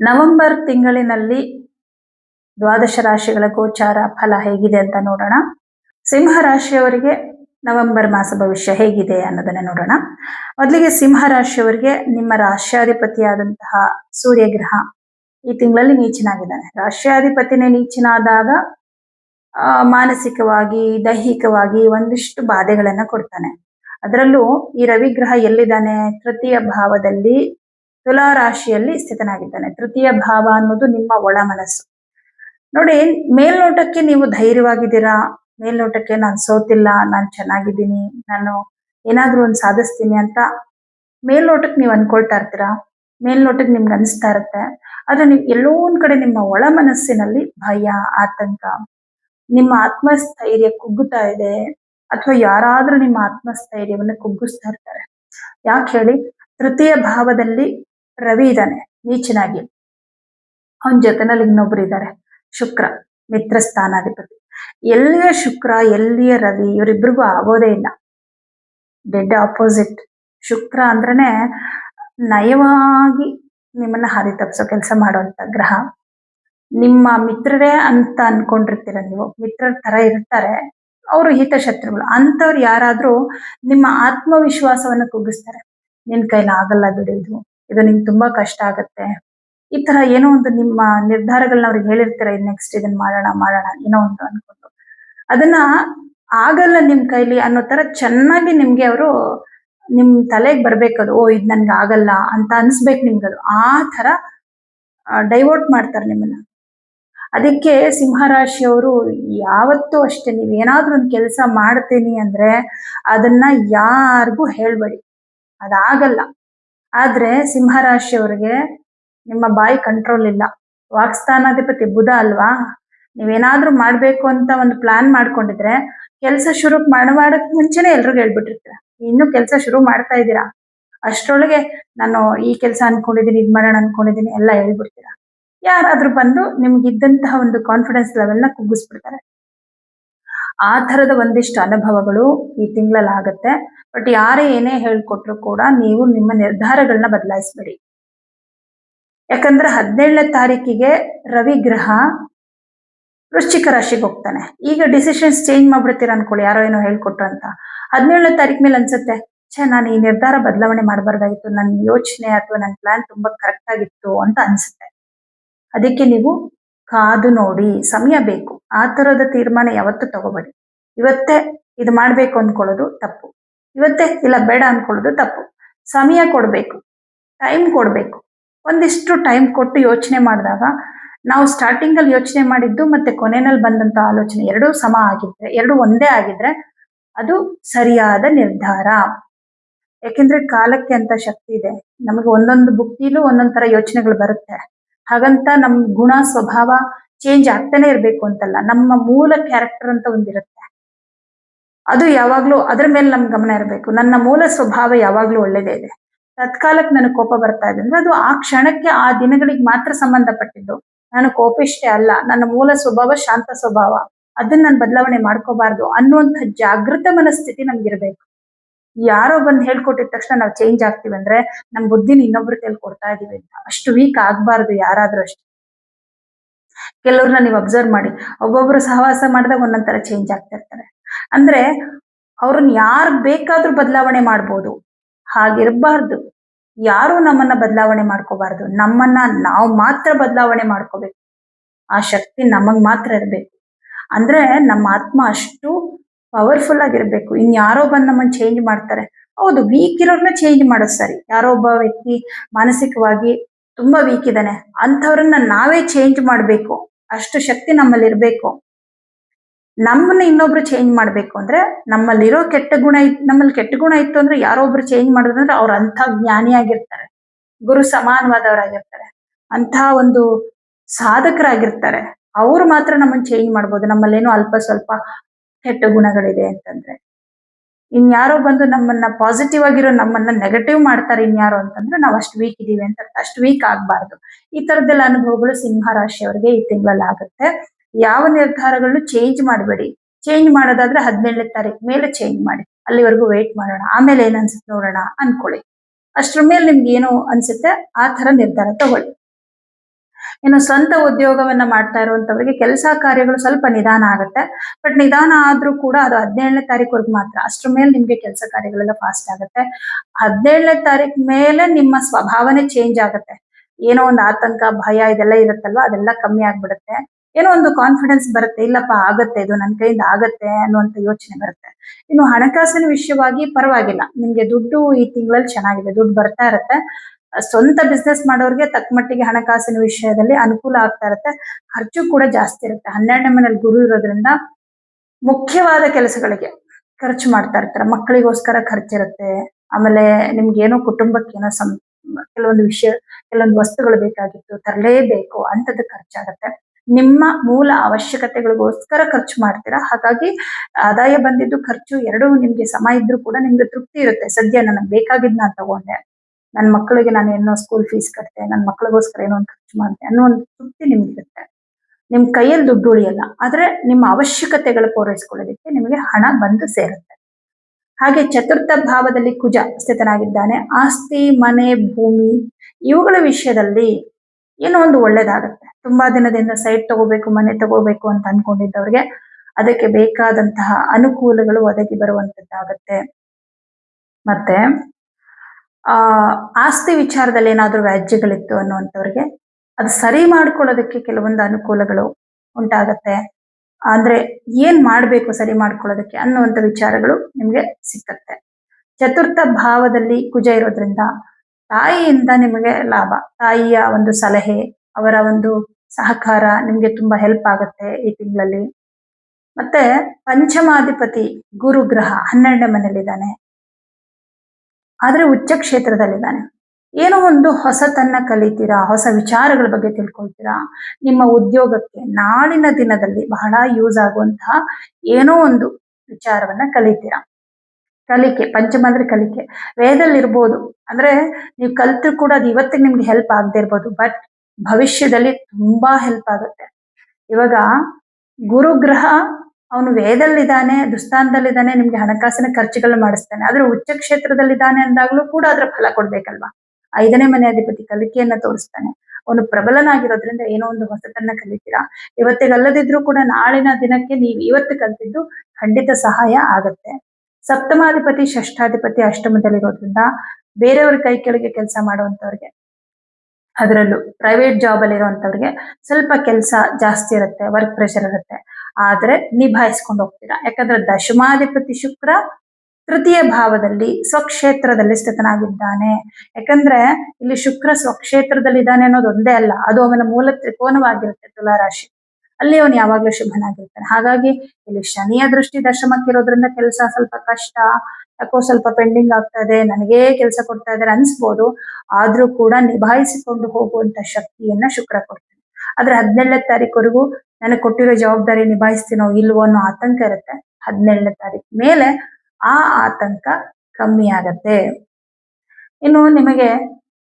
November ತಿಂಗಳಿನಲ್ಲಿ ದ್ವಾದಶ ರಾಶಿಗಳ ಗೋಚಾರ ಫಲ ಹೇಗಿದೆ ಅಂತ ನೋಡೋಣ. ಸಿಂಹ ರಾಶಿಯವರಿಗೆ ನವೆಂಬರ್ ಮಾಸ ಭವಿಷ್ಯ ಹೇಗಿದೆ ಅನ್ನೋದನ್ನ ನೋಡೋಣ. ಮೊದಲಿಗೆ ಸಿಂಹ ರಾಶಿಯವರಿಗೆ ನಿಮ್ಮ ರಾಶ್ಯಾಧಿಪತಿಯಾದಂತಹ ಸೂರ್ಯಗ್ರಹ ಈ ತಿಂಗಳಲ್ಲಿ ನೀಚನಾಗಿದ್ದಾನೆ. ರಾಶ್ಯಾಧಿಪತಿನೇ ನೀಚನಾದಾಗ ಮಾನಸಿಕವಾಗಿ, ದೈಹಿಕವಾಗಿ ಒಂದಿಷ್ಟು ಬಾಧೆಗಳನ್ನ ಕೊಡ್ತಾನೆ. ಅದರಲ್ಲೂ ಈ ರವಿಗ್ರಹ ಎಲ್ಲಿದ್ದಾನೆ? ತೃತೀಯ ಭಾವದಲ್ಲಿ ತುಲಾ ರಾಶಿಯಲ್ಲಿ ಸ್ಥಿತನಾಗಿದ್ದಾನೆ. ತೃತೀಯ ಭಾವ ಅನ್ನೋದು ನಿಮ್ಮ ಒಳ ಮನಸ್ಸು ನೋಡಿ, ಮೇಲ್ನೋಟಕ್ಕೆ ನೀವು ಧೈರ್ಯವಾಗಿದ್ದೀರಾ? ಮೇಲ್ನೋಟಕ್ಕೆ ನಾನು ಸೋತಿಲ್ಲ, ನಾನು ಚೆನ್ನಾಗಿದ್ದೀನಿ, ನಾನು ಏನಾದ್ರೂ ಒಂದು ಸಾಧಿಸ್ತೀನಿ ಅಂತ ಮೇಲ್ನೋಟಕ್ಕೆ ನೀವು ಅನ್ಕೊಳ್ತಾ ಇರ್ತೀರಾ? ಮೇಲ್ನೋಟಕ್ಕೆ ನಿಮ್ಗೆ ಅನಿಸ್ತಾ ಇರುತ್ತೆ. ಆದ್ರೆ ನೀವು ಎಲ್ಲೋ ಒಂದ್ ಕಡೆ ನಿಮ್ಮ ಒಳ ಮನಸ್ಸಿನಲ್ಲಿ ಭಯ, ಆತಂಕ, ನಿಮ್ಮ ಆತ್ಮಸ್ಥೈರ್ಯ ಕುಗ್ಗುತ್ತಾ ಇದೆ, ಅಥವಾ ಯಾರಾದ್ರೂ ನಿಮ್ಮ ಆತ್ಮಸ್ಥೈರ್ಯವನ್ನು ಕುಗ್ಗಿಸ್ತಾ ಇರ್ತಾರೆ. ಯಾಕೆ ಹೇಳಿ? ತೃತೀಯ ಭಾವದಲ್ಲಿ ರವಿ ಇದ್ದಾನೆ ನೀಚನಾಗಿ. ಅವನ ಜೊತೆನಲ್ಲಿ ಇನ್ನೊಬ್ರು ಇದ್ದಾರೆ ಶುಕ್ರ, ಮಿತ್ರ ಸ್ಥಾನಾಧಿಪತಿ. ಎಲ್ಲಿಯ ಶುಕ್ರ, ಎಲ್ಲಿಯ ರವಿ, ಇವರಿಬ್ರಿಗೂ ಆಗೋದೇ ಇಲ್ಲ. ಡೆಡ್ ಆಪೋಸಿಟ್ ಶುಕ್ರ ಅಂದ್ರೆ ನಯವಾಗಿ ನಿಮ್ಮನ್ನ ಹಾದಿ ತಪ್ಪಿಸೋ ಕೆಲಸ ಮಾಡುವಂತ ಗ್ರಹ. ನಿಮ್ಮ ಮಿತ್ರರೇ ಅಂತ ಅನ್ಕೊಂಡಿರ್ತೀರ ನೀವು, ಮಿತ್ರರ ತರ ಇರ್ತಾರೆ, ಅವರು ಹಿತಶತ್ರುಗಳು. ಅಂತವ್ರು ಯಾರಾದ್ರೂ ನಿಮ್ಮ ಆತ್ಮವಿಶ್ವಾಸವನ್ನ ಕುಗ್ಗಿಸ್ತಾರೆ. ನಿನ್ ಕೈಲಿ ಆಗಲ್ಲ ಬಿಡಿದು ಇದು ನಿಮ್ಗೆ ತುಂಬಾ ಕಷ್ಟ ಆಗುತ್ತೆ. ಈ ತರ ಏನೋ ಒಂದು ನಿಮ್ಮ ನಿರ್ಧಾರಗಳನ್ನ ಅವ್ರಿಗೆ ಹೇಳಿರ್ತೀರ ನೆಕ್ಸ್ಟ್ ಇದನ್ನ ಮಾಡೋಣ ಮಾಡೋಣ, ಏನೋ ಒಂದು ಅನ್ಕೊಂಡು. ಅದನ್ನ ಆಗಲ್ಲ ನಿಮ್ ಕೈಲಿ ಅನ್ನೋ ತರ ಚೆನ್ನಾಗಿ ನಿಮ್ಗೆ ಅವರು ನಿಮ್ ತಲೆಗೆ ಬರ್ಬೇಕದು ಓ, ಇದ್ ನನ್ಗೆ ಆಗಲ್ಲ ಅಂತ ಅನ್ಸ್ಬೇಕು ನಿಮ್ಗದು ಆ ತರ ಡೈವರ್ಟ್ ಮಾಡ್ತಾರೆ ನಿಮ್ಮನ್ನ. ಅದಕ್ಕೆ ಸಿಂಹರಾಶಿಯವರು ಯಾವತ್ತೂ ಅಷ್ಟೇ, ನೀವ್ ಏನಾದ್ರೂ ಒಂದು ಕೆಲಸ ಮಾಡ್ತೀನಿ ಅಂದ್ರೆ ಅದನ್ನ ಯಾರಿಗೂ ಹೇಳ್ಬೇಡಿ. ಅದಾಗಲ್ಲ ಆದ್ರೆ ಸಿಂಹರಾಶಿಯವರಿಗೆ ನಿಮ್ಮ ಬಾಯಿ ಕಂಟ್ರೋಲ್ ಇಲ್ಲ. ವಾಕ್ಸ್ಥಾನಾಧಿಪತಿ ಬುಧ ಅಲ್ವಾ? ನೀವೇನಾದ್ರೂ ಮಾಡ್ಬೇಕು ಅಂತ ಒಂದು ಪ್ಲಾನ್ ಮಾಡ್ಕೊಂಡಿದ್ರೆ ಕೆಲಸ ಶುರು ಮಾಡ ಮಾಡಕ್ ಮುಂಚೆನೆ ಎಲ್ರಿಗೂ ಹೇಳ್ಬಿಟ್ಟಿರ್ತೀರ. ಇನ್ನು ಕೆಲಸ ಶುರು ಮಾಡ್ತಾ ಇದ್ದೀರಾ? ಅಷ್ಟರೊಳಗೆ ನಾನು ಈ ಕೆಲಸ ಅನ್ಕೊಂಡಿದ್ದೀನಿ ಇದ್ ಮಾಡೋಣ ಅನ್ಕೊಂಡಿದ್ದೀನಿ ಎಲ್ಲ ಹೇಳ್ಬಿಡ್ತೀರಾ? ಯಾರಾದ್ರೂ ಬಂದು ನಿಮ್ಗೆ ಇದ್ದಂತಹ ಒಂದು ಕಾನ್ಫಿಡೆನ್ಸ್ ಲೆವೆಲ್ನ ಕುಗ್ಗಿಸ್ಬಿಡ್ತಾರೆ. ಆ ತರದ ಒಂದಿಷ್ಟು ಅನುಭವಗಳು ಈ ತಿಂಗಳಲ್ಲಿ ಆಗುತ್ತೆ ಬಟ್ ಯಾರೇ ಏನೇ ಹೇಳ್ಕೊಟ್ರು ಕೂಡ ನೀವು ನಿಮ್ಮ ನಿರ್ಧಾರಗಳನ್ನ ಬದಲಾಯಿಸ್ಬೇಡಿ. ಯಾಕಂದ್ರೆ ಹದಿನೇಳನೇ ತಾರೀಕಿಗೆ ರವಿ ಗ್ರಹ ವೃಶ್ಚಿಕ ರಾಶಿಗೆ ಹೋಗ್ತಾನೆ. ಈಗ ಡಿಸಿಷನ್ಸ್ ಚೇಂಜ್ ಮಾಡ್ಬಿಡ್ತೀರ ಅನ್ಕೊಳ್ಳಿ, ಯಾರೋ ಏನೋ ಹೇಳ್ಕೊಟ್ರು ಅಂತ. ಹದಿನೇಳನೇ ತಾರೀಕು ಮೇಲೆ ಅನ್ಸುತ್ತೆ, ಛೇ, ನಾನು ಈ ನಿರ್ಧಾರ ಬದಲಾವಣೆ ಮಾಡಬಾರ್ದಾಗಿತ್ತು ನನ್ನ ಯೋಚನೆ ಅಥವಾ ನನ್ನ ಪ್ಲಾನ್ ತುಂಬಾ ಕರೆಕ್ಟ್ ಆಗಿತ್ತು ಅಂತ ಅನ್ಸುತ್ತೆ. ಅದಕ್ಕೆ ನೀವು ಕಾದು ನೋಡಿ, ಸಮಯ ಬೇಕು. ಆ ತರದ ತೀರ್ಮಾನ ಯಾವತ್ತು ತಗೋಬೇಡಿ. ಇವತ್ತೇ ಇದು ಮಾಡ್ಬೇಕು ಅನ್ಕೊಳ್ಳೋದು ತಪ್ಪು. ಇವತ್ತೇ ಇಲ್ಲ, ಬೇಡ ಅಂದ್ಕೊಳ್ಳೋದು ತಪ್ಪು. ಸಮಯ ಕೊಡ್ಬೇಕು. ಟೈಮ್ ಕೊಡ್ಬೇಕು. ಒಂದಿಷ್ಟು ಟೈಮ್ ಕೊಟ್ಟು ಯೋಚನೆ ಮಾಡಿದಾಗ, ನಾವು ಸ್ಟಾರ್ಟಿಂಗ್ ಅಲ್ಲಿ ಯೋಚನೆ ಮಾಡಿದ್ದು ಮತ್ತೆ ಕೊನೆಯಲ್ಲಿ ಬಂದಂತ ಆಲೋಚನೆ ಎರಡೂ ಸಮ ಆಗಿದ್ರೆ, ಎರಡು ಒಂದೇ ಆಗಿದ್ರೆ ಅದು ಸರಿಯಾದ ನಿರ್ಧಾರ. ಯಾಕೆಂದ್ರೆ ಕಾಲಕ್ಕೆ ಅಂತ ಶಕ್ತಿ ಇದೆ. ನಮಗೆ ಒಂದೊಂದು ಬುಕ್ಕಿಲೂ ಒಂದೊಂದ್ ತರ ಯೋಚನೆಗಳು ಬರುತ್ತೆ. ಹಾಗಂತ ನಮ್ ಗುಣ, ಸ್ವಭಾವ ಚೇಂಜ್ ಆಗ್ತಾನೆ ಇರ್ಬೇಕು ಅಂತಲ್ಲ. ನಮ್ಮ ಮೂಲ ಕ್ಯಾರೆಕ್ಟರ್ ಅಂತ ಒಂದಿರುತ್ತೆ. ಅದು ಯಾವಾಗ್ಲೂ ಅದ್ರ ಮೇಲೆ ನಮ್ ಗಮನ ಇರಬೇಕು. ನನ್ನ ಮೂಲ ಸ್ವಭಾವ ಯಾವಾಗ್ಲೂ ಒಳ್ಳೇದೇ ಇದೆ. ತತ್ಕಾಲಕ್ಕೆ ನನಗೆ ಕೋಪ ಬರ್ತಾ ಇದೆ ಅಂದ್ರೆ ಅದು ಆ ಕ್ಷಣಕ್ಕೆ ಆ ದಿನಗಳಿಗೆ ಮಾತ್ರ ಸಂಬಂಧಪಟ್ಟಿದ್ದು. ನಾನು ಕೋಪಿಷ್ಟೇ ಅಲ್ಲ. ನನ್ನ ಮೂಲ ಸ್ವಭಾವ ಶಾಂತ ಸ್ವಭಾವ. ಅದನ್ನ ನಾನು ಬದಲಾವಣೆ ಮಾಡ್ಕೋಬಾರ್ದು ಅನ್ನುವಂಥ ಜಾಗೃತ ಮನಸ್ಥಿತಿ ನಮ್ಗಿರ್ಬೇಕು. ಯಾರೋ ಬಂದು ಹೇಳ್ಕೊಟ್ಟಿದ ತಕ್ಷಣ ನಾವು ಚೇಂಜ್ ಆಗ್ತೀವಿ ಅಂದ್ರೆ ನಮ್ ಬುದ್ಧಿನ ಇನ್ನೊಬ್ರ ಕೈಲಿ ಕೊಡ್ತಾ ಇದೀವಿ ಅಂತ. ಅಷ್ಟು ವೀಕ್ ಆಗ್ಬಾರ್ದು ಯಾರಾದ್ರೂ ಅಷ್ಟು. ಕೆಲವ್ರನ್ನ ನೀವು ಅಬ್ಸರ್ವ್ ಮಾಡಿ. ಒಬ್ಬೊಬ್ರು ಸಹವಾಸ ಮಾಡಿದಾಗ ಒಂದೊಂದ್ ಚೇಂಜ್ ಆಗ್ತಾ ಇರ್ತಾರೆ. ಅಂದ್ರೆ ಅವ್ರನ್ನ ಯಾರು ಬೇಕಾದ್ರೂ ಬದಲಾವಣೆ ಮಾಡ್ಬೋದು. ಹಾಗಿರ್ಬಾರ್ದು. ಯಾರು ನಮ್ಮನ್ನ ಬದಲಾವಣೆ ಮಾಡ್ಕೋಬಾರ್ದು. ನಮ್ಮನ್ನ ನಾವು ಮಾತ್ರ ಬದಲಾವಣೆ ಮಾಡ್ಕೋಬೇಕು. ಆ ಶಕ್ತಿ ನಮಗ್ ಮಾತ್ರ ಇರ್ಬೇಕು. ಅಂದ್ರೆ ನಮ್ಮ ಆತ್ಮ ಅಷ್ಟು ಪವರ್ಫುಲ್ ಆಗಿರ್ಬೇಕು. ಇನ್ ಯಾರೋ ಬಂದ್ ನಮ್ಮನ್ನ ಚೇಂಜ್ ಮಾಡ್ತಾರೆ. ಹೌದು ವೀಕ್ ಇರೋರ್ನ ಚೇಂಜ್ ಮಾಡೋದು ಸರಿ. ಯಾರೋ ಒಬ್ಬ ವ್ಯಕ್ತಿ ಮಾನಸಿಕವಾಗಿ ತುಂಬಾ ವೀಕ್ ಇದ್ದಾನೆ ಅಂಥವ್ರನ್ನ ನಾವೇ ಚೇಂಜ್ ಮಾಡ್ಬೇಕು. ಅಷ್ಟು ಶಕ್ತಿ ನಮ್ಮಲ್ಲಿ ಇರ್ಬೇಕು ನಮ್ಮನ್ನ ಇನ್ನೊಬ್ರು ಚೇಂಜ್ ಮಾಡ್ಬೇಕು ಅಂದ್ರೆ ನಮ್ಮಲ್ಲಿರೋ ಕೆಟ್ಟ ಗುಣ ನಮ್ಮಲ್ಲಿ ಕೆಟ್ಟ ಗುಣ ಇತ್ತು ಅಂದ್ರೆ ಯಾರೋ ಒಬ್ರು ಚೇಂಜ್ ಮಾಡಿದ್ರೆ ಅವ್ರ ಅಂಥ ಜ್ಞಾನಿಯಾಗಿರ್ತಾರೆ ಗುರು ಸಮಾನವಾದವರಾಗಿರ್ತಾರೆ. ಅಂತ ಒಂದು ಸಾಧಕರಾಗಿರ್ತಾರೆ. ಅವ್ರು ಮಾತ್ರ ನಮ್ಮನ್ನ ಚೇಂಜ್ ಮಾಡ್ಬೋದು. ನಮ್ಮಲ್ಲೇನೋ ಅಲ್ಪ ಸ್ವಲ್ಪ ಕೆಟ್ಟ ಗುಣಗಳಿದೆ ಅಂತಂದ್ರೆ. ಇನ್ಯಾರೋ ಬಂದು ನಮ್ಮನ್ನ ಪಾಸಿಟಿವ್ ಆಗಿರೋ ನಮ್ಮನ್ನ ನೆಗೆಟಿವ್ ಮಾಡ್ತಾರೆ ಇನ್ಯಾರೋ ಅಂತಂದ್ರೆ ನಾವು ಅಷ್ಟು ವೀಕ್ ಇದೀವಿ ಅಂತ. ಅಷ್ಟು ವೀಕ್ ಆಗಬಾರ್ದು. ಈ ತರದ್ದೆಲ್ಲ ಅನುಭವಗಳು ಸಿಂಹ ರಾಶಿಯವರಿಗೆ ಈ ತಿಂಗಳಲ್ಲಿ ಆಗುತ್ತೆ. ಯಾವ ನಿರ್ಧಾರಗಳನ್ನು ಚೇಂಜ್ ಮಾಡಬೇಡಿ. ಚೇಂಜ್ ಮಾಡೋದಾದ್ರೆ ಹದಿನೇಳನೇ ತಾರೀಕು ಮೇಲೆ ಚೇಂಜ್ ಮಾಡಿ. ಅಲ್ಲಿವರೆಗೂ ವೇಟ್ ಮಾಡೋಣ. ಆಮೇಲೆ ಏನ್ ಅನ್ಸುತ್ತೆ ನೋಡೋಣ ಅನ್ಕೊಳ್ಳಿ. ಅಷ್ಟರ ಮೇಲೆ ನಿಮ್ಗೆ ಏನು ಅನ್ಸುತ್ತೆ, ಆ ತರ ನಿರ್ಧಾರ ತಗೊಳ್ಳಿ. ಇನ್ನು ಸ್ವಂತ ಉದ್ಯೋಗವನ್ನ ಮಾಡ್ತಾ ಇರುವಂತವರಿಗೆ ಕೆಲಸ ಕಾರ್ಯಗಳು ಸ್ವಲ್ಪ ನಿಧಾನ ಆಗುತ್ತೆ. ಬಟ್ ನಿಧಾನ ಆದ್ರೂ ಕೂಡ ಅದು ಹದಿನೇಳನೇ ತಾರೀಕುವರೆಗೂ ಮಾತ್ರ. ಅಷ್ಟ್ರ ಮೇಲೆ ನಿಮ್ಗೆ ಕೆಲಸ ಕಾರ್ಯಗಳೆಲ್ಲ ಫಾಸ್ಟ್ ಆಗುತ್ತೆ. ಹದಿನೇಳನೇ ತಾರೀಕು ಮೇಲೆ ನಿಮ್ಮ ಸ್ವಭಾವನೆ ಚೇಂಜ್ ಆಗುತ್ತೆ. ಏನೋ ಒಂದು ಆತಂಕ, ಭಯ ಇದೆಲ್ಲ ಇರುತ್ತಲ್ವ? ಅದೆಲ್ಲ ಕಮ್ಮಿ ಆಗ್ಬಿಡುತ್ತೆ. ಏನೋ ಒಂದು ಕಾನ್ಫಿಡೆನ್ಸ್ ಬರುತ್ತೆ. ಇಲ್ಲಪ್ಪ, ಆಗತ್ತೆ ಇದು. ನನ್ನ ಕೈಯಿಂದ ಆಗತ್ತೆ ಅನ್ನುವಂತ ಯೋಚನೆ ಬರುತ್ತೆ. ಇನ್ನು ಹಣಕಾಸಿನ ವಿಷಯವಾಗಿ ಪರವಾಗಿಲ್ಲ. ನಿಮ್ಗೆ ದುಡ್ಡು ಈ ತಿಂಗಳಲ್ಲಿ ಚೆನ್ನಾಗಿದೆ. ದುಡ್ಡು ಬರ್ತಾ ಇರುತ್ತೆ. ಸ್ವಂತ ಬಿಸ್ನೆಸ್ ಮಾಡೋರಿಗೆ ತಕ್ಕ ಮಟ್ಟಿಗೆ ಹಣಕಾಸಿನ ವಿಷಯದಲ್ಲಿ ಅನುಕೂಲ ಆಗ್ತಾ ಇರುತ್ತೆ. ಖರ್ಚು ಕೂಡ ಜಾಸ್ತಿ ಇರುತ್ತೆ. ಹನ್ನೆರಡನೇ ಮನೇಲಿ ಗುರು ಇರೋದ್ರಿಂದ ಮುಖ್ಯವಾದ ಕೆಲಸಗಳಿಗೆ ಖರ್ಚು ಮಾಡ್ತಾ ಇರ್ತಾರೆ. ಮಕ್ಕಳಿಗೋಸ್ಕರ ಖರ್ಚಿರುತ್ತೆ. ಆಮೇಲೆ ನಿಮ್ಗೆ ಏನೋ ಕುಟುಂಬಕ್ಕೆ ಏನೋ ಸಂ, ಕೆಲವೊಂದು ವಿಷಯ, ಕೆಲವೊಂದು ವಸ್ತುಗಳು ಬೇಕಾಗಿತ್ತು, ತರಲೇಬೇಕು ಅಂತದ್ದು ಖರ್ಚಾಗತ್ತೆ. ನಿಮ್ಮ ಮೂಲ ಅವಶ್ಯಕತೆಗಳಿಗೋಸ್ಕರ ಖರ್ಚು ಮಾಡ್ತೀರಾ? ಹಾಗಾಗಿ ಆದಾಯ ಬಂದಿದ್ದು ಖರ್ಚು ಎರಡೂ ನಿಮ್ಗೆ ಸಮ ಇದ್ರೂ ಕೂಡ ನಿಮ್ಗೆ ತೃಪ್ತಿ ಇರುತ್ತೆ. ಸದ್ಯ ನನಗೆ ಬೇಕಾಗಿದ್ ನಾನು ತಗೊಂಡೆ. ನನ್ನ ಮಕ್ಕಳಿಗೆ ನಾನು ಏನೋ ಸ್ಕೂಲ್ ಫೀಸ್ ಕಟ್ಟೆ ನನ್ನ ಮಕ್ಕಳಿಗೋಸ್ಕರ ಏನೋ ಒಂದು ಖರ್ಚು ಮಾಡಿದೆ ಅನ್ನೋ ಒಂದು ತೃಪ್ತಿ ನಿಮ್ಗಿರುತ್ತೆ ನಿಮ್ ಕೈಯಲ್ಲಿ ದುಡ್ಡು ಉಳಿಯಲ್ಲ, ಆದ್ರೆ ನಿಮ್ಮ ಅವಶ್ಯಕತೆಗಳು ಪೂರೈಸ್ಕೊಳ್ಳೋದಕ್ಕೆ ನಿಮಗೆ ಹಣ ಬಂದು ಸೇರುತ್ತೆ. ಹಾಗೆ ಚತುರ್ಥ ಭಾವದಲ್ಲಿ ಕುಜ ಸ್ಥಿತನಾಗಿದ್ದಾನೆ. ಆಸ್ತಿ, ಮನೆ, ಭೂಮಿ, ಇವುಗಳ ವಿಷಯದಲ್ಲಿ ಏನೋ ಒಂದು ಒಳ್ಳೇದಾಗತ್ತೆ. ತುಂಬಾ ದಿನದಿಂದ ಸೈಟ್ ತಗೋಬೇಕು, ಮನೆ ತಗೋಬೇಕು ಅಂತ ಅನ್ಕೊಂಡಿದ್ದವ್ರಿಗೆ ಅದಕ್ಕೆ ಬೇಕಾದಂತಹ ಅನುಕೂಲಗಳು ಒದಗಿ ಬರುವಂತದ್ದಾಗತ್ತೆ. ಮತ್ತೆ ಆಸ್ತಿ ವಿಚಾರದಲ್ಲಿ ಏನಾದರೂ ವ್ಯಾಜ್ಯಗಳಿತ್ತು ಅನ್ನುವಂಥವ್ರಿಗೆ ಅದು ಸರಿ ಮಾಡ್ಕೊಳ್ಳೋದಕ್ಕೆ ಕೆಲವೊಂದು ಅನುಕೂಲಗಳು ಉಂಟಾಗತ್ತೆ. ಅಂದ್ರೆ ಏನ್ ಮಾಡ್ಬೇಕು ಸರಿ ಮಾಡ್ಕೊಳ್ಳೋದಕ್ಕೆ ಅನ್ನುವಂತ ವಿಚಾರಗಳು ನಿಮ್ಗೆ ಸಿಕ್ಕತ್ತೆ. ಚತುರ್ಥ ಭಾವದಲ್ಲಿ ಕುಜ ಇರೋದ್ರಿಂದ ತಾಯಿಯಿಂದ ನಿಮಗೆ ಲಾಭ. ತಾಯಿಯ ಒಂದು ಸಲಹೆ, ಅವರ ಒಂದು ಸಹಕಾರ ನಿಮ್ಗೆ ತುಂಬಾ ಹೆಲ್ಪ್ ಆಗುತ್ತೆ ಈ ತಿಂಗಳಲ್ಲಿ. ಮತ್ತೆ ಪಂಚಮಾಧಿಪತಿ ಗುರು ಗ್ರಹ ಹನ್ನೆರಡನೇ ಮನೇಲಿದ್ದಾನೆ. ಆದ್ರೆ ಉಚ್ಚ ಕ್ಷೇತ್ರದಲ್ಲಿದ್ದಾನೆ. ಏನೋ ಒಂದು ಹೊಸತನ್ನ ಕಲಿತೀರಾ, ಹೊಸ ವಿಚಾರಗಳ ಬಗ್ಗೆ ತಿಳ್ಕೊಳ್ತೀರಾ? ನಿಮ್ಮ ಉದ್ಯೋಗಕ್ಕೆ ನಾಳಿನ ದಿನದಲ್ಲಿ ಬಹಳ ಯೂಸ್ ಆಗುವಂತಹ ಏನೋ ಒಂದು ವಿಚಾರವನ್ನ ಕಲಿತೀರಾ? ಕಲಿಕೆ ಪಂಚಮ ಅಂದ್ರೆ ಕಲಿಕೆ. ವೇದದಲ್ಲಿ ಇರ್ಬೋದು ಅಂದ್ರೆ ನೀವು ಕಲ್ತ್ರು ಕೂಡ ಅದು ಇವತ್ತಿಗೆ ನಿಮ್ಗೆ ಹೆಲ್ಪ್ ಆಗದೆ ಇರ್ಬೋದು ಬಟ್ ಭವಿಷ್ಯದಲ್ಲಿ ತುಂಬಾ ಹೆಲ್ಪ್ ಆಗುತ್ತೆ. ಇವಾಗ ಗುರುಗ್ರಹ ಅವನು ವೇದಲ್ಲಿದ್ದಾನೆ ದುಸ್ಥಾನದಲ್ಲಿದ್ದಾನೆ ನಿಮ್ಗೆ ಹಣಕಾಸಿನ ಖರ್ಚುಗಳನ್ನ ಮಾಡಿಸ್ತಾನೆ. ಆದ್ರೆ ಉಚ್ಚ ಕ್ಷೇತ್ರದಲ್ಲಿದ್ದಾನೆ ಅಂದಾಗ್ಲೂ ಕೂಡ ಅದರ ಫಲ ಕೊಡ್ಬೇಕಲ್ವಾ? ಐದನೇ ಮನೆ ಅಧಿಪತಿ ಕಲಿಕೆಯನ್ನ ತೋರಿಸ್ತಾನೆ. ಅವನು ಪ್ರಬಲನಾಗಿರೋದ್ರಿಂದ ಏನೋ ಒಂದು ಹೊಸತನ್ನ ಕಲಿತೀರಾ? ಇವತ್ತಿಗಲ್ಲದಿದ್ರು ಕೂಡ ನಾಳಿನ ದಿನಕ್ಕೆ ನೀವು ಇವತ್ತು ಕಲ್ತಿದ್ದು ಖಂಡಿತ ಸಹಾಯ ಆಗತ್ತೆ. ಸಪ್ತಮಾಧಿಪತಿ, ಷಷ್ಠಾಧಿಪತಿ ಅಷ್ಟಮದಲ್ಲಿರೋದ್ರಿಂದ ಬೇರೆಯವ್ರ ಕೈ ಕೆಳಗೆ ಕೆಲಸ ಮಾಡುವಂತವ್ರಿಗೆ ಅದರಲ್ಲೂ ಪ್ರೈವೇಟ್ ಜಾಬ್ ಅಲ್ಲಿ ಇರುವಂತವ್ರಿಗೆ ಸ್ವಲ್ಪ ಕೆಲಸ ಜಾಸ್ತಿ ಇರುತ್ತೆ ವರ್ಕ್ ಪ್ರೆಷರ್ ಇರುತ್ತೆ. ಆದ್ರೆ ನಿಭಾಯಿಸ್ಕೊಂಡು ಹೋಗ್ತೀರಾ. ಯಾಕಂದ್ರೆ ದಶಮಾಧಿಪತಿ ಶುಕ್ರ ತೃತೀಯ ಭಾವದಲ್ಲಿ ಸ್ವಕ್ಷೇತ್ರದಲ್ಲಿ ಸ್ಥಿತನಾಗಿದ್ದಾನೆ. ಯಾಕಂದ್ರೆ ಇಲ್ಲಿ ಶುಕ್ರ ಸ್ವಕ್ಷೇತ್ರದಲ್ಲಿ ಇದ್ದಾನೆ ಅನ್ನೋದು ಒಂದೇ ಅಲ್ಲ, ಅದು ಅವನ ಮೂಲ ತ್ರಿಕೋನವಾಗಿರುತ್ತೆ ತುಲಾರಾಶಿ. ಅಲ್ಲಿ ಅವನು ಯಾವಾಗ್ಲೂ ಶುಭನಾಗಿರ್ತಾನೆ. ಹಾಗಾಗಿ ಇಲ್ಲಿ ಶನಿಯ ದೃಷ್ಟಿ ದಶಮಕ್ಕಿರೋದ್ರಿಂದ ಕೆಲಸ ಸ್ವಲ್ಪ ಕಷ್ಟ ಯಾಕೋ ಸ್ವಲ್ಪ ಪೆಂಡಿಂಗ್ ಆಗ್ತಾ ಇದೆ, ನನಗೇ ಕೆಲಸ ಕೊಡ್ತಾ ಇದಾರೆ ಅನ್ಸ್ಬೋದು. ಆದ್ರೂ ಕೂಡ ನಿಭಾಯಿಸಿಕೊಂಡು ಹೋಗುವಂತ ಶಕ್ತಿಯನ್ನ ಶುಕ್ರ ಕೊಡ್ತಾನೆ ಆದ್ರೆ ಹದಿನೇಳನೇ ತಾರೀಕುವರೆಗೂ ನನಗೆ ಕೊಟ್ಟಿರೋ ಜವಾಬ್ದಾರಿ ನಿಭಾಯಿಸ್ತೀನೋ ಇಲ್ವೋ ಅನ್ನೋ ಆತಂಕ ಇರುತ್ತೆ. ಹದಿನೇಳನೇ ತಾರೀಕು ಮೇಲೆ ಆ ಆತಂಕ ಕಮ್ಮಿ ಆಗತ್ತೆ. ಇನ್ನು ನಿಮಗೆ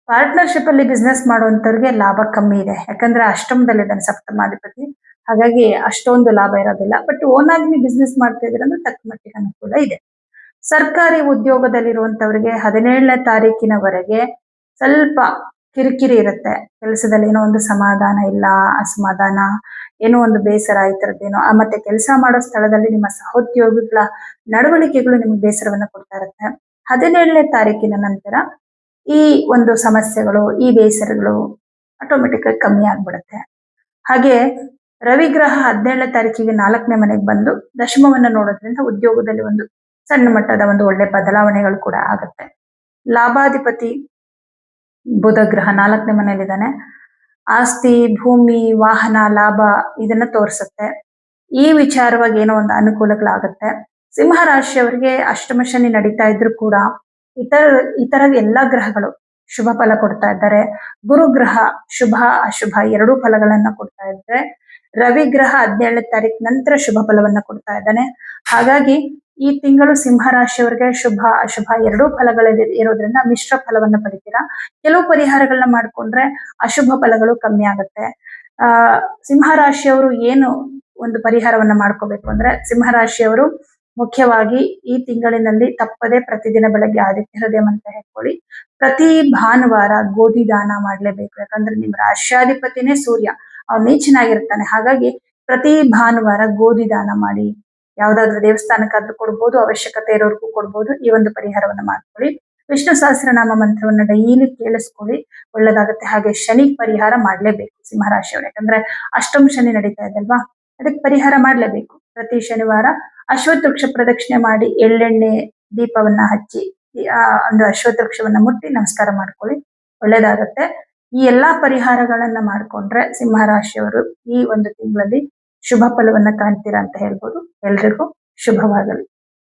ಪಾರ್ಟ್ನರ್ಶಿಪ್ ಅಲ್ಲಿ ಬಿಸ್ನೆಸ್ ಮಾಡುವಂತವ್ರಿಗೆ ಲಾಭ ಕಮ್ಮಿ ಇದೆ. ಯಾಕಂದ್ರೆ ಅಷ್ಟಮದಲ್ಲಿದ್ದಾನೆ ಸಪ್ತಮಾಧಿಪತಿ ಹಾಗಾಗಿ ಅಷ್ಟೊಂದು ಲಾಭ ಇರೋದಿಲ್ಲ. ಬಟ್ ಓನ್ ಆಗಿ ಬಿಸ್ನೆಸ್ ಮಾಡ್ತಾ ಇದ್ರೆ ಅಂದ್ರೆ ತಕ್ಕ ಮಟ್ಟಿಗೆ ಅನುಕೂಲ ಇದೆ. ಸರ್ಕಾರಿ ಉದ್ಯೋಗದಲ್ಲಿರುವಂತವ್ರಿಗೆ ಹದಿನೇಳನೇ ತಾರೀಕಿನವರೆಗೆ ಸ್ವಲ್ಪ ಕಿರಿಕಿರಿ ಇರುತ್ತೆ. ಕೆಲಸದಲ್ಲಿ ಏನೋ ಒಂದು ಸಮಾಧಾನ ಇಲ್ಲ, ಅಸಮಾಧಾನ, ಏನೋ ಒಂದು ಬೇಸರ, ಈ ಥರದ್ದೇನೋ ಮತ್ತೆ ಕೆಲಸ ಮಾಡೋ ಸ್ಥಳದಲ್ಲಿ ನಿಮ್ಮ ಸಹೋದ್ಯೋಗಿಗಳ ನಡವಳಿಕೆಗಳು ನಿಮ್ಗೆ ಬೇಸರವನ್ನ ಕೊಡ್ತಾ ಇರುತ್ತೆ. ಹದಿನೇಳನೇ ತಾರೀಕಿನ ನಂತರ ಈ ಒಂದು ಸಮಸ್ಯೆಗಳು, ಈ ಬೇಸರಗಳು ಆಟೋಮೆಟಿಕ್ ಆಗಿ ಕಮ್ಮಿ ಆಗ್ಬಿಡುತ್ತೆ. ಹಾಗೆ ರವಿಗ್ರಹ ಹದಿನೇಳನೇ ತಾರೀಕಿಗೆ ನಾಲ್ಕನೇ ಮನೆಗೆ ಬಂದು ದಶಮವನ್ನ ನೋಡೋದ್ರಿಂದ ಉದ್ಯೋಗದಲ್ಲಿ ಒಂದು ಸಣ್ಣ ಮಟ್ಟದ ಒಂದು ಒಳ್ಳೆ ಬದಲಾವಣೆಗಳು ಕೂಡ ಆಗುತ್ತೆ. ಲಾಭಾಧಿಪತಿ ಬುಧ ಗ್ರಹ ನಾಲ್ಕನೇ ಮನೆಯಲ್ಲಿದ್ದಾನೆ. ಆಸ್ತಿ, ಭೂಮಿ, ವಾಹನ, ಲಾಭ ಇದನ್ನ ತೋರಿಸುತ್ತೆ. ಈ ವಿಚಾರವಾಗಿ ಏನೋ ಒಂದು ಅನುಕೂಲಗಳಾಗುತ್ತೆ. ಸಿಂಹ ರಾಶಿಯವರಿಗೆ ಅಷ್ಟಮ ಶನಿ ನಡೀತಾ ಇದ್ರು ಕೂಡ ಇತರ ಇತರ ಎಲ್ಲಾ ಗ್ರಹಗಳು ಶುಭ ಫಲ ಕೊಡ್ತಾ ಇದ್ದಾರೆ. ಗುರುಗ್ರಹ ಶುಭ, ಅಶುಭ ಎರಡೂ ಫಲಗಳನ್ನ ಕೊಡ್ತಾ ಇದ್ರೆ ರವಿ ಗ್ರಹ ಹದಿನೇಳನೇ ತಾರೀಕು ನಂತರ ಶುಭ ಫಲವನ್ನ ಕೊಡ್ತಾ ಇದ್ದಾನೆ. ಹಾಗಾಗಿ ಈ ತಿಂಗಳು ಸಿಂಹ ರಾಶಿಯವರಿಗೆ ಶುಭ, ಅಶುಭ ಎರಡೂ ಫಲಗಳಲ್ಲಿ ಇರೋದ್ರಿಂದ ಮಿಶ್ರ ಫಲವನ್ನ ಪಡಿತೀರಾ? ಕೆಲವು ಪರಿಹಾರಗಳನ್ನ ಮಾಡ್ಕೊಂಡ್ರೆ ಅಶುಭ ಫಲಗಳು ಕಮ್ಮಿ ಆಗುತ್ತೆ. ಆ, ಸಿಂಹ ರಾಶಿಯವರು ಏನು ಒಂದು ಪರಿಹಾರವನ್ನ ಮಾಡ್ಕೋಬೇಕು ಅಂದ್ರೆ ಸಿಂಹ ರಾಶಿಯವರು ಮುಖ್ಯವಾಗಿ ಈ ತಿಂಗಳಿನಲ್ಲಿ ತಪ್ಪದೆ ಪ್ರತಿದಿನ ಬೆಳಗ್ಗೆ ಆದಿತ್ಯ ಹೃದಯ ಅಂತ ಹೇಳ್ಕೊಳ್ಳಿ. ಪ್ರತಿ ಭಾನುವಾರ ಗೋಧಿ ದಾನ ಮಾಡ್ಲೇಬೇಕು. ಯಾಕಂದ್ರೆ ನಿಮ್ಮ ರಾಶ್ಯಾಧಿಪತಿನೇ ಸೂರ್ಯ. ಅವನೇ ಚೆನ್ನಾಗಿರ್ತಾನೆ ಹಾಗಾಗಿ ಪ್ರತಿ ಭಾನುವಾರ ಗೋಧಿ ದಾನ ಮಾಡಿ. ಯಾವ್ದಾದ್ರು ದೇವಸ್ಥಾನಕ್ಕಾದ್ರೂ ಕೊಡ್ಬೋದು, ಅವಶ್ಯಕತೆ ಇರೋರ್ಗೂ ಕೊಡ್ಬೋದು. ಈ ಒಂದು ಪರಿಹಾರವನ್ನು ಮಾಡ್ಕೊಳ್ಳಿ. ವಿಷ್ಣು ಸಹಸ್ರನಾಮ ಮಂತ್ರವನ್ನ ಡೈಲಿ ಕೇಳಿಸ್ಕೊಳ್ಳಿ. ಒಳ್ಳೇದಾಗುತ್ತೆ. ಹಾಗೆ ಶನಿ ಪರಿಹಾರ ಮಾಡ್ಲೇಬೇಕು ಸಿಂಹರಾಶಿಯವರು ಯಾಕಂದ್ರೆ ಅಷ್ಟಮ ಶನಿ ನಡೀತಾ ಇದೆ ಅಲ್ವಾ? ಅದಕ್ಕೆ ಪರಿಹಾರ ಮಾಡ್ಲೇಬೇಕು. ಪ್ರತಿ ಶನಿವಾರ ಅಶ್ವತ್ವೃಕ್ಷ ಪ್ರದಕ್ಷಿಣೆ ಮಾಡಿ ಎಳ್ಳೆಣ್ಣೆ ದೀಪವನ್ನ ಹಚ್ಚಿ, ಆ, ಒಂದು ಅಶ್ವತ್ವೃಕ್ಷವನ್ನ ಮುಟ್ಟಿ ನಮಸ್ಕಾರ ಮಾಡ್ಕೊಳ್ಳಿ. ಒಳ್ಳೇದಾಗತ್ತೆ. ಈ ಎಲ್ಲಾ ಪರಿಹಾರಗಳನ್ನ ಮಾಡ್ಕೊಂಡ್ರೆ ಸಿಂಹರಾಶಿಯವರು ಈ ಒಂದು ತಿಂಗಳಲ್ಲಿ ಶುಭ ಫಲವನ್ನ ಕಾಣ್ತೀರಾ ಅಂತ ಹೇಳ್ಬೋದು. ಎಲ್ರಿಗೂ ಶುಭವಾಗಲಿ.